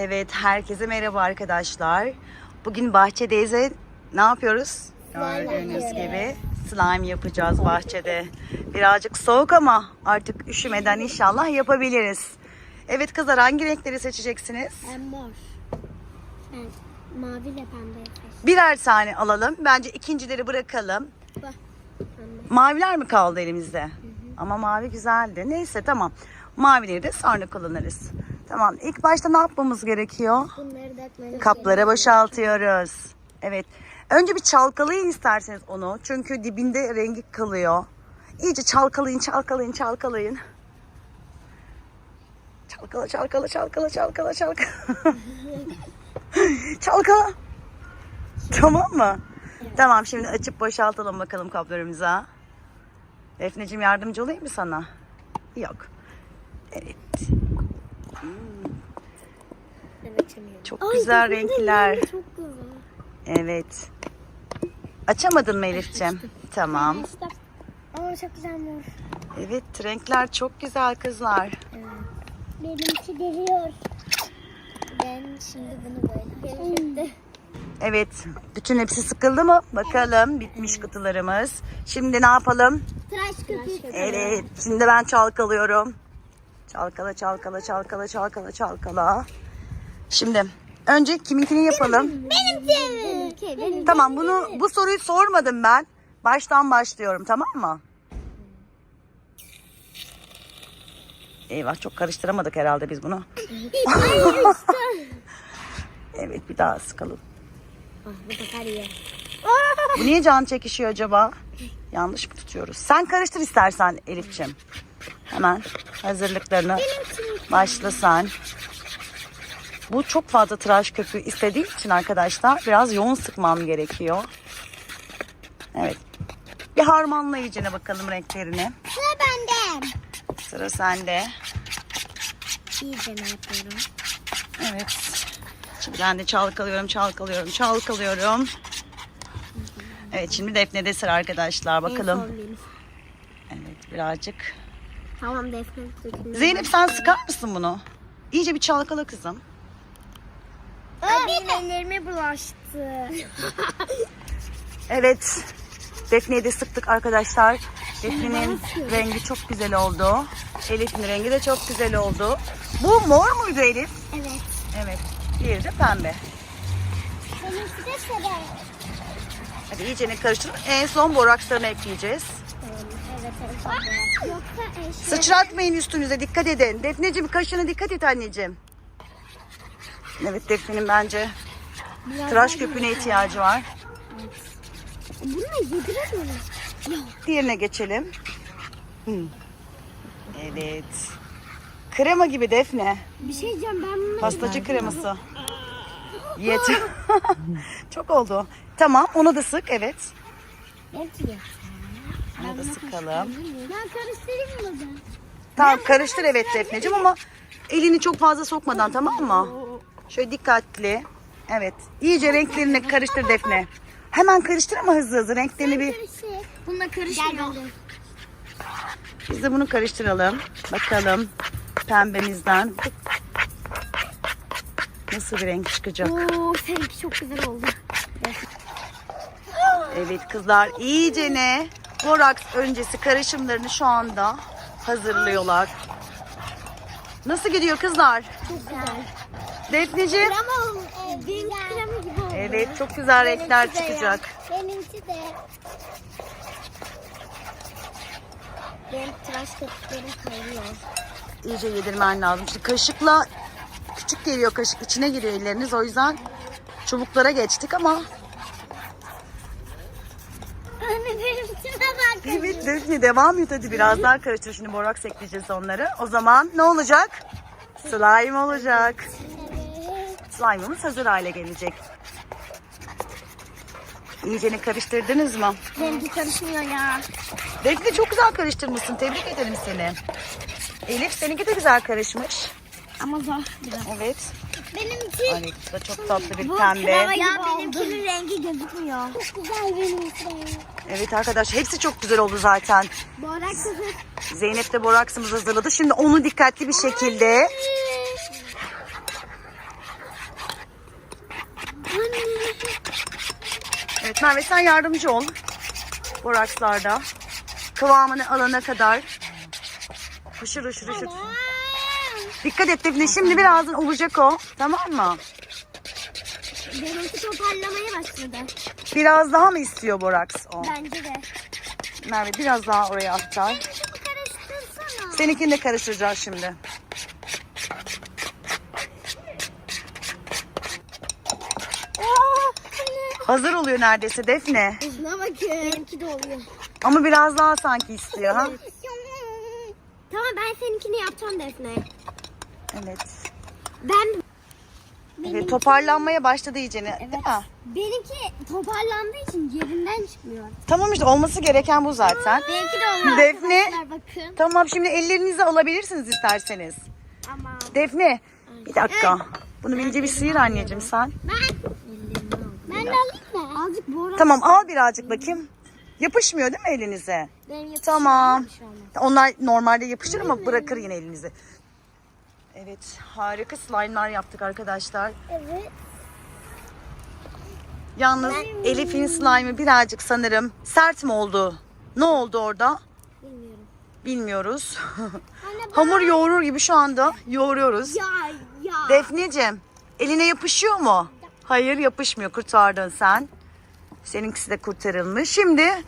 Evet, herkese merhaba arkadaşlar. Bugün bahçedeyiz ne yapıyoruz? Gördüğünüz gibi slime yapacağız bahçede. Birazcık soğuk ama artık üşümeden inşallah yapabiliriz. Evet kızlar hangi renkleri seçeceksiniz? Ben mor. Ben mavi ile pembe. Birer tane alalım. Bence ikincileri bırakalım. Bak. Maviler mi kaldı elimizde? Ama mavi güzeldi. Neyse tamam. Mavileri de sonra kullanırız. Tamam. İlk başta ne yapmamız gerekiyor? Bunları Kaplara boşaltıyoruz. Evet. Önce bir çalkalayın isterseniz onu. Çünkü dibinde rengi kalıyor. İyice çalkalayın, çalkalayın, çalkalayın. Çalkala, çalkala, çalkala, çalkala, çalkala. çalkala. Tamam mı? Tamam şimdi açıp boşaltalım bakalım kaplarımıza. Defneciğim yardımcı olayım mı sana? Yok. Evet. Açamıyorum. Çok güzel dokundum, renkler. Çok güzel. Evet. Açamadın mı Elif'ciğim? Tamam. Aa çok güzel mor. Evet renkler çok güzel kızlar. Benimki geliyor. Ben şimdi bunu böyle Benimki Evet bütün hepsi sıkıldı mı? Bakalım bitmiş kutularımız. Şimdi ne yapalım? Tıraş köpüğü. Evet şimdi ben çalkalıyorum. Çalkala çalkala çalkala çalkala çalkala. Şimdi önce kiminkini yapalım. Benimki. Benimki. Benimki. Tamam bunu bu soruyu sormadım ben. Baştan başlıyorum tamam mı? Eyvah çok karıştıramadık herhalde biz bunu. Evet bir daha sıkalım. Ah. Bu niye can çekişiyor acaba? Yanlış mı tutuyoruz? Sen karıştır istersen Elif'ciğim. Hemen hazırlıklarını başlasan. Bu çok fazla tıraş köpüğü istediği için arkadaşlar biraz yoğun sıkmam gerekiyor. Evet. Bir harmanla iyicene bakalım renklerini. Sıra bende. Sıra sende. İyice ne yapıyorum? Evet. Şimdi ben de çalkalıyorum, çalkalıyorum, çalkalıyorum. Evet şimdi Defne'de sıra arkadaşlar. Bakalım. Evet birazcık. Tamam defne. Zeynep sen sıkar mısın bunu? İyice bir çalkala kızım. Benim ellerime bulaştı. Evet. Defne'yi de sıktık arkadaşlar. Defne'nin rengi çok güzel oldu. Elif'in rengi de çok güzel oldu. Bu mor muydu Elif? Evet. Evet. Diğeri de pembe. Benimki de sarı. Hadi iyicene karıştırın. En son borakslarını ekleyeceğiz. Evet evet. Yoksa eşya. Sıçratmayın üstünüze dikkat edin. Defneciğim kaşına dikkat et anneciğim. Evet Defne'nin bence tıraş köpüğüne ihtiyacı var. Bunu yediremiyorum. Diğerine geçelim. Evet. Krema gibi Defne. Bir şey diyeceğim ben bunu... Pastacı kreması. Yeter. Çok oldu. Tamam onu da sık evet. Belki Onu da sıkalım. Ben karıştırayım mı ben? Tamam karıştır evet Defneciğim ama elini çok fazla sokmadan tamam mı? Şöyle dikkatli. Evet. İyice renklerini karıştır Defne. Hemen karıştır ama hızlı hızlı renklerini bir Bununla karışmıyor. Biz de bunu karıştıralım. Bakalım pembemizden nasıl bir renk çıkacak. Oo seninki çok güzel oldu. Evet kızlar iyicene boraks öncesi karışımlarını şu anda hazırlıyorlar. Nasıl gidiyor kızlar? Çok güzel. Defneciğim? Krema e, benim krema gibi oldu. Evet çok güzel renkler çıkacak. Benimki de. Benim tıraş köpüklerim kayıyor. İyice yedirmen lazım. Şimdi kaşıkla küçük geliyor kaşık içine giriyor elleriniz o yüzden çubuklara geçtik ama Anne benim içime bak. Evet Defne devam et hadi biraz daha karıştır. Şimdi boraks ekleyeceğiz onları. O zaman ne olacak? Slime olacak. Slime'ımız hazır hale gelecek. İyicene karıştırdınız mı? Benimki karışmıyor ya. Defne çok güzel karıştırmışsın. Tebrik ederim seni. Elif seninki de güzel karışmış. Ama zor biraz. Evet. Ay da çok tatlı bir pembe. Ya benimkinin rengi gözükmüyor. Çok güzel benim Evet arkadaş hepsi çok güzel oldu zaten. Borak Zeynep de boraksımızı hazırladı. Şimdi onu dikkatli bir şekilde Evet Merve sen yardımcı ol. Borakslarda. Kıvamını alana kadar. Hışır hışır hışır. Tamam. Dikkat et Defne şimdi birazdan olacak o. Tamam mı? Benimki toparlamaya başladı. Biraz daha mı istiyor boraks o? Bence de. Merve biraz daha oraya aktar. Seninkini de karıştıracağız şimdi. Hazır oluyor neredeyse Defne. Hızına bakın. Benimki de oluyor. Ama biraz daha sanki istiyor ha. Tamam ben seninkini yapacağım Defne. Evet. Ben Evet toparlanmaya başladı iyicene. Değil mi? Benimki toparlandığı için yerinden çıkmıyor. Tamam işte olması gereken bu zaten. Benimki de oluyor Defne. bakın. Tamam şimdi ellerinizi alabilirsiniz isterseniz. Ama Defne bir dakika. Bunu ince bir sıyır anneciğim sen. ben ben de alayım mı? Azıcık boğra. Tamam al birazcık bakayım. Yapışmıyor değil mi elinize? Benim yapışıyor Tamam. Onlar normalde yapışır ama bırakır yine elinizi. Evet harika slime'lar yaptık arkadaşlar. Evet. Yalnız Elif'in slime'ı birazcık sanırım sert mi oldu? Ne oldu orada? Bilmiyorum. Bilmiyoruz. Anne ben... Hamur yoğurur gibi şu anda yoğuruyoruz. Ya ya. Defneciğim eline yapışıyor mu? Hayır yapışmıyor kurtardın sen. Seninkisi de kurtarılmış. Şimdi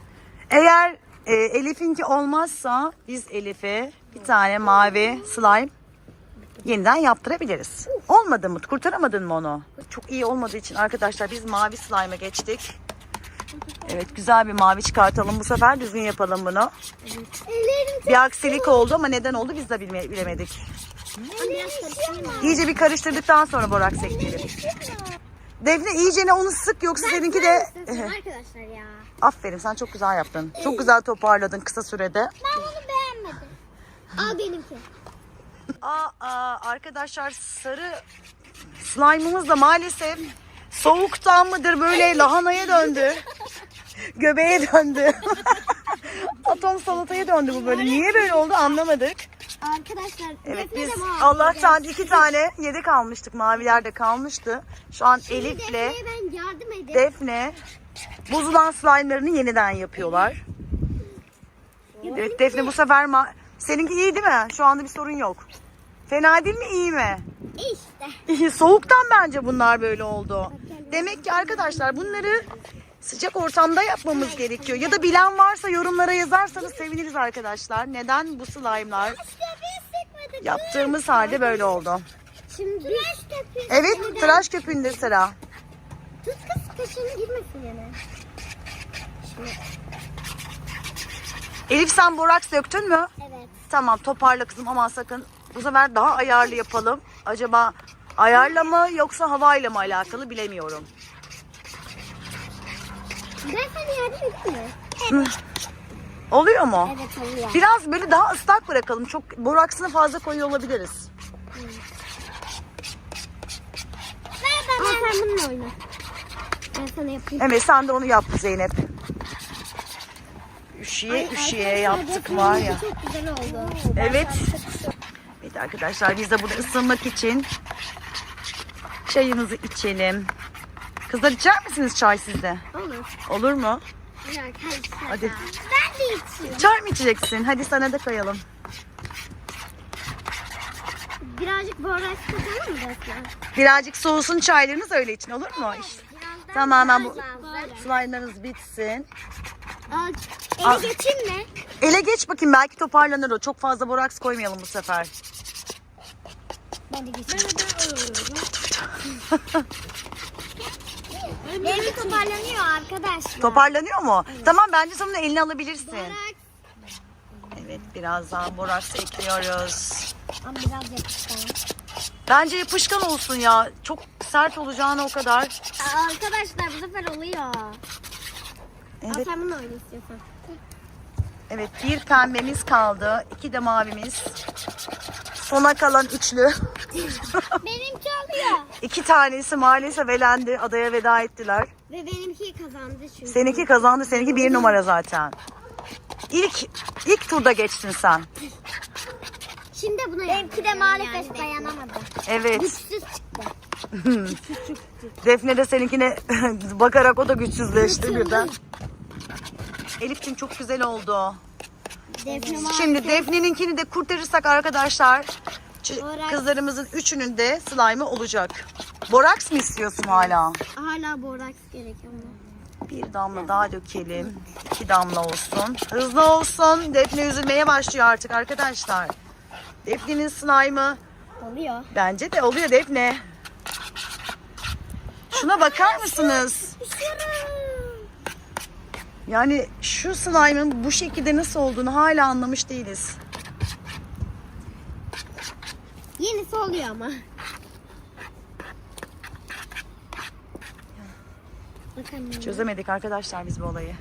eğer e, Elif'inki olmazsa biz Elif'e bir tane mavi slime yeniden yaptırabiliriz. Olmadı mı? Kurtaramadın mı onu? Çok iyi olmadığı için arkadaşlar biz mavi slime'a geçtik. Evet güzel bir mavi çıkartalım bu sefer düzgün yapalım bunu. Ellerim Bir aksilik oldu ama neden oldu biz de bilme- bilemedik. mı? İyice bir karıştırdıktan sonra boraks ekleyelim. Defne iyicene onu sık yoksa seninki de... Arkadaşlar ya. Aferin sen çok güzel yaptın. Çok güzel toparladın kısa sürede. Ben bunu beğenmedim. Al benimki. Aa, arkadaşlar sarı slime'ımız da maalesef soğuktan mıdır böyle lahanaya döndü. Göbeğe döndü. Atom salataya döndü bu böyle. Niye böyle oldu anlamadık. Arkadaşlar. Evet biz Allah'tan iki tane yedek almıştık. Maviler de kalmıştı. Şu an Elif'le Defne'ye ben yardım edeyim. Defne bozulan slime'larını yeniden yapıyorlar. Evet Defne bu sefer ma- seninki iyi değil mi? Şu anda bir sorun yok. Fena değil mi iyi mi? İşte. İyi, Soğuktan bence bunlar böyle oldu. Demek ki arkadaşlar bunları sıcak ortamda yapmamız gerekiyor. Ya da bilen varsa yorumlara yazarsanız seviniriz arkadaşlar. Neden bu slime'lar yaptığımız halde böyle oldu? Şimdi tıraş köpüğü. Evet tıraş köpüğünde sıra. Tut kız kaşığına girmesin yine. Elif sen boraks döktün mü? Evet. Tamam toparla kızım ama sakın bu sefer daha ayarlı yapalım. Acaba ayarla mı yoksa havayla mı alakalı bilemiyorum. Ben sana yardım edeyim mi? Oluyor mu? Evet oluyor. Biraz böyle daha ıslak bırakalım. Çok boraksını fazla koyuyor olabiliriz. Ver bana. Aa, sen bununla oyna. Ben sana yapayım. Evet sen de onu yap Zeynep. Üşüye Ay, üşüye yaptık var ya. Çok güzel oldu. Evet. Evet arkadaşlar biz de burada ısınmak için çayımızı içelim. Kızlar içer misiniz çay sizde? Olur. Olur mu? Arkadaşlar. Hadi. Ben de içeyim. Çay mı içeceksin? Hadi sana da koyalım. Birazcık boraks katalım mı Defne? Birazcık soğusun çaylarınız öyle için olur mu? İşte Birazdan Tamamen bu slime'larınız bitsin. Al. Al. Ele geçeyim mi? Ele geç bakayım belki toparlanır o. Çok fazla boraks koymayalım bu sefer. Ben de geçeyim. Benimki toparlanıyor arkadaşlar. Toparlanıyor mu? Tamam bence sonunda eline alabilirsin. Boraks. Evet birazdan boraks ekliyoruz. Ama biraz yapışkan. Bence yapışkan olsun ya. Çok sert olacağına o kadar. Arkadaşlar bu sefer oluyor. Al Evet, sen bunu oyna istiyorsan. evet bir pembemiz kaldı. iki de mavimiz. Sona kalan üçlü. Benimki oluyor. İki tanesi maalesef elendi. Adaya veda ettiler. Ve benimki kazandı çünkü. Seninki kazandı. Seninki bir numara zaten. İlk ilk turda geçtin sen. Şimdi buna Benimki de maalesef dayanamadı. Evet. Güçsüz çıktı. Defne de seninkine bakarak o da güçsüzleşti birden. Elif'cim çok güzel oldu. Defne. Şimdi Defne'ninkini de kurtarırsak arkadaşlar ç- Boraks. kızlarımızın üçünün de slime'ı olacak. Boraks mı istiyorsun hala? Hala boraks gerekiyor mu? Bir damla daha dökelim. İki damla olsun. Hızlı olsun. Defne üzülmeye başlıyor artık arkadaşlar. Defne'nin slime'ı Oluyor. bence de oluyor Defne. Şuna bakar mısınız? Yani şu slime'ın bu şekilde nasıl olduğunu hala anlamış değiliz. Yenisi oluyor ama. Çözemedik arkadaşlar biz bu olayı.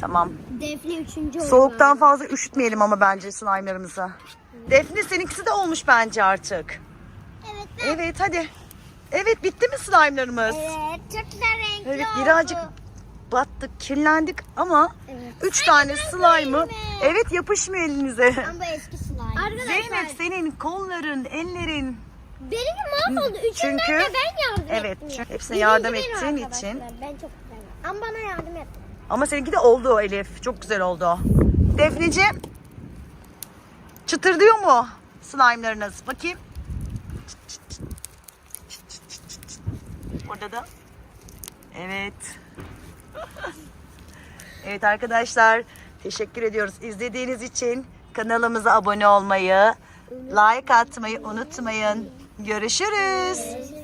Tamam. Defne üçüncü oldu. Soğuktan fazla üşütmeyelim ama bence slime'larımızı. Defne seninkisi de olmuş bence artık. Evet. Evet hadi. Evet bitti mi slime'larımız? Evet. Çok güzel renkli Evet oldu. birazcık battık, kirlendik ama Evet. üç tane slime'ı evet yapışmıyor elinize. Ama bu eski slime. Arkadaşlar Zeynep senin kolların, ellerin benimki mahvoldu. Üçünden Çünkü- de ben yardım Evet, ettim. çünkü hepsine Birinci yardım benim ettiğin arkadaşlar. için. Ben çok güzel. Ama bana yardım et. ama seninki de oldu Elif. Çok güzel oldu. Defneciğim çıtırdıyor mu slime'larınız? Bakayım. Orada da. Evet. Evet arkadaşlar teşekkür ediyoruz izlediğiniz için. Kanalımıza abone olmayı, like atmayı unutmayın. Görüşürüz.